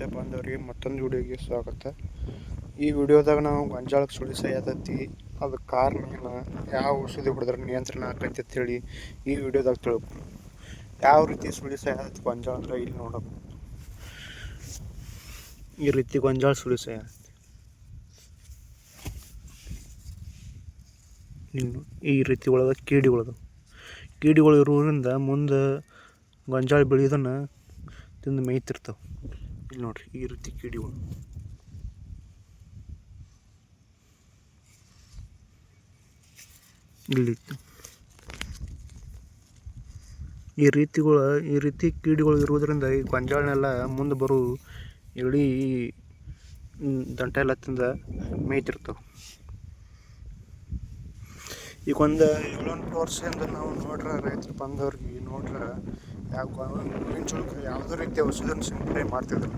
ರೈತ ಬಾಂಧವರಿಗೆ. ಮತ್ತೊಂದು ವಿಡಿಯೋಗೆ ಸ್ವಾಗತ. ಈ ವಿಡಿಯೋದಾಗ ನಾವು ಗೊಂಜಾಳಕ್ಕೆ ಸುಳಿ ಸಹಿತೈತಿ ಅದು ಕಾರಣ ಯಾವ ಔಷಧಿ ಹೊಡೆದ್ರೆ ನಿಯಂತ್ರಣ ಆಕೈತಿ ಅಂತೇಳಿ ಈ ವಿಡಿಯೋದಾಗ ತಿಳ್ಕೊ ಯಾವ ರೀತಿ ಸುಳಿ ಸಹಿತೈತಿ ಗೊಂಜಾಳ ಅಂದ್ರೆ ಇಲ್ಲಿ ನೋಡಬೇಕು ಈ ರೀತಿ ಗೊಂಜಾಳ ಸುಳಿ ಸಹಿತೈತಿ ಇನ್ನು ಈ ರೀತಿ ಒಳಗೆ ಕೀಡಿಗಳದು ಕೀಡಿಗಳು ಇರೋದ್ರಿಂದ ಮುಂದೆ ಗೊಂಜಾಳ ಬೆಳೆಯೋದನ್ನು ತಿಂದು ಮೇಯ್ತಿರ್ತಾವೆ. ಇಲ್ಲಿ ನೋಡ್ರಿ, ಈ ರೀತಿ ಕೀಡಿಗಳು ಇಲ್ಲಿ ಈ ರೀತಿಗಳು, ಈ ರೀತಿ ಕೀಡಿಗಳು ಇರುವುದರಿಂದ ಈ ಗೊಂಜಾಳನೆಲ್ಲ ಮುಂದೆ ಬರೋ ಇಡೀ ದಂಟ ಎಲ್ಲ ತಿಂದ ಮೇಯ್ತಿರ್ತಾವೆ. ಈಗ ಒಂದು ಏಳೆಂಟು ವರ್ಷದಿಂದ ನಾವು ನೋಡ್ರೆ ರೈತರು ಬಂದವ್ರಿಗೆ ನೋಡ್ರೆ ಯಾವ ಮೆಣಸಿನ್ಕಾಯಿ ಯಾವುದೇ ರೀತಿ ಔಷಧಿಯನ್ನು ಸಿಂಪಡಣೆ ಮಾಡ್ತಿದ್ರು.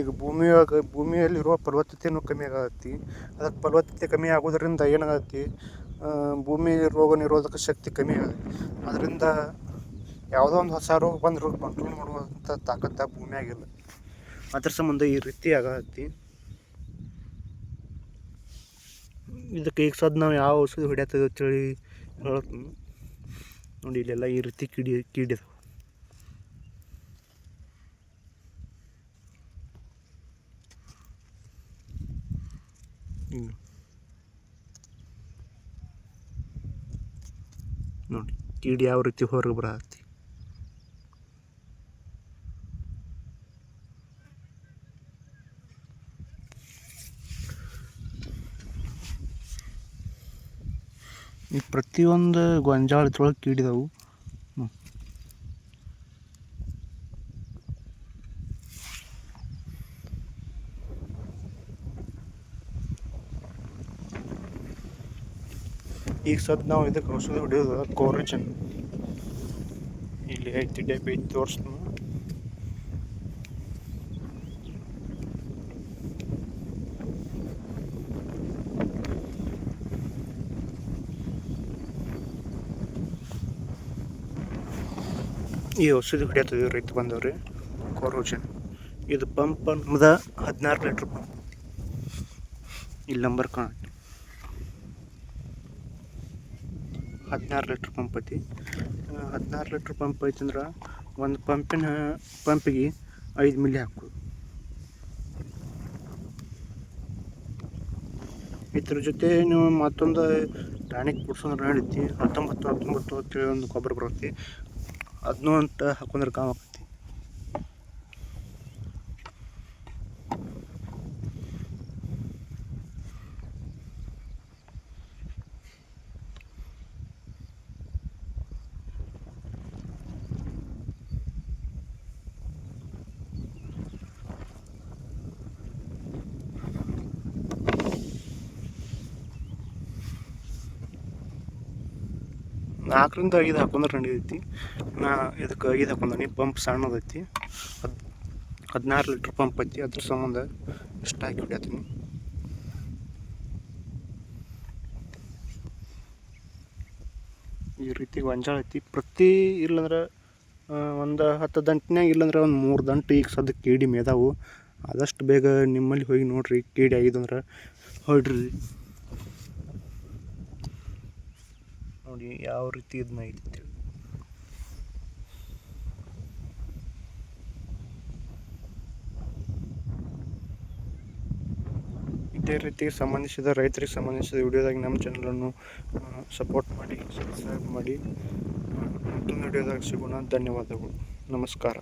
ಈಗ ಭೂಮಿಯೊಳಗೆ ಭೂಮಿಯಲ್ಲಿರುವ ಫಲವತ್ತತೆಯೂ ಕಮ್ಮಿ ಆಗತ್ತಿ. ಅದಕ್ಕೆ ಫಲವತ್ತತೆ ಕಮ್ಮಿ ಆಗೋದ್ರಿಂದ ಏನಾಗತ್ತಿ? ಭೂಮಿ ರೋಗ ನಿರೋಧಕ ಶಕ್ತಿ ಕಮ್ಮಿ ಆಗುತ್ತೆ. ಅದರಿಂದ ಯಾವುದೋ ಒಂದು ಹೊಸ ರೋಗ ಬಂದರೂ ಕಂಟ್ರೋಲ್ ಮಾಡುವಂಥ ತಾಕತ್ತ ಭೂಮಿಯಾಗಿಲ್ಲ. ಅದ್ರ ಸಂಬಂಧ ಈ ರೀತಿ ಆಗತ್ತಿ. ಇದಕ್ಕೆ ಈಗ ಸದ್ ನಾವು ಯಾವ ಔಷಧಿ ಹೊಡ್ಯತ್ತದ ಚಳಿ ಹೇಳತ್ ನೋಡಿ, ಇಲ್ಲೆಲ್ಲ ಈ ರೀತಿ ಕಿಡಿ, ಕೀಡಿದಾವೆ. ನೋಡಿ, ಕೀಡಿ ಯಾವ ರೀತಿ ಹೊರಗೆ ಬರತ್ತಿ ಈ ಪ್ರತಿಯೊಂದು ಗೊಂಜಾಳದೊಳಗೆ ಕೀಡಿದವು. ಈಗ ಸದ್ ನಾವು ಇದಕ್ಕೆ ಔಷಧಿ ಹೊಡೆಯೋದು ಕೋರಿಚನ್ ಇಲ್ಲಿ ಐತಿ ಡಬ್ಬಿ ಐತಿ ತೋರಿಸ್ತು ಈ ಔಷಧಿ ಹೊಡಿಯತ್ತದ ರೈತ ಬಂದವ್ರಿ. ಕೋರೋಜನ್ ಇದು ಪಂಪ್ ನಮ್ದ ಹದಿನಾರು ಲೀಟ್ರ್ ಪಂಪ್. ಇಲ್ಲಿ ನಂಬರ್ ಕಾಣ ಹದಿನಾರು ಲೀಟ್ರ್ ಪಂಪ್ ಐತಿ. ಹದಿನಾರು ಲೀಟ್ರ್ ಪಂಪ್ ಐತಿ ಅಂದ್ರೆ ಒಂದು ಪಂಪಿನ ಪಂಪಿಗೆ ಐದು ಮಿಲಿ ಹಾಕೋದು ಇದ್ರ ಜೊತೆ ನೀವು ಮತ್ತೊಂದು ಟಾನಿಕ್ ಕುಡ್ಸೋದ್ರೆ ನಡೀತಿ ಹತ್ತೊಂಬತ್ತು ಹತ್ತೊಂಬತ್ತು ಅಂತೇಳಿ ಒಂದು ಗೊಬ್ಬರ ಬರುತ್ತೆ. ಅದನ್ನೂ ಅಂತ ಹಾಕೊಂಡ್ರೆ ಕಾಮ್ ನಾಲ್ಕರಿಂದ ಐದು ಹಾಕೊಂಡ್ರೆ ನಡೀತೈತಿ ನಾ ಇದಕ್ಕೆ ಐದು ಹಾಕೊಂಡಿ ಪಂಪ್ ಸಣ್ಣದೈತಿ ಹದ್, ಹದಿನಾರು ಲೀಟ್ರ್ ಪಂಪ್ ಐತಿ. ಅದ್ರ ಸಂಬಂಧ ಇಷ್ಟು ಹಾಕಿ ಹೊಡ್ಯತೀನಿ. ಈ ರೀತಿ ಗೊಂಜಾಳ ಐತಿ. ಪ್ರತಿ ಇಲ್ಲಂದ್ರೆ ಒಂದು ಹತ್ತು ದಂಟಿನಾಗ ಇಲ್ಲಂದ್ರೆ ಒಂದು ಮೂರು ದಂಟು ಈಗ ಸದ್ಯಕ್ಕೆ ಕೀಡಿ ಮೇದಾವು. ಆದಷ್ಟು ಬೇಗ ನಿಮ್ಮಲ್ಲಿ ಹೋಗಿ ನೋಡಿರಿ. ಕೀಡಿ ಆಗಿದಂದ್ರೆ ಹೊಡ್ರಿ ನೋಡಿ ಯಾವ ರೀತಿ ಇದನ್ನ ಐತಿ ಇದೇ ರೀತಿ ಸಂಬಂಧಿಸಿದ ರೈತರಿಗೆ ಸಂಬಂಧಿಸಿದ ವಿಡಿಯೋದಾಗ ನಮ್ಮ ಚಾನಲನ್ನು ಸಪೋರ್ಟ್ ಮಾಡಿ ಸಬ್ಸ್ಕ್ರೈಬ್ ಮಾಡಿ ಮತ್ತೊಂದು ವಿಡಿಯೋದಾಗ ಸಿಗೋಣ. ಧನ್ಯವಾದಗಳು. ನಮಸ್ಕಾರ.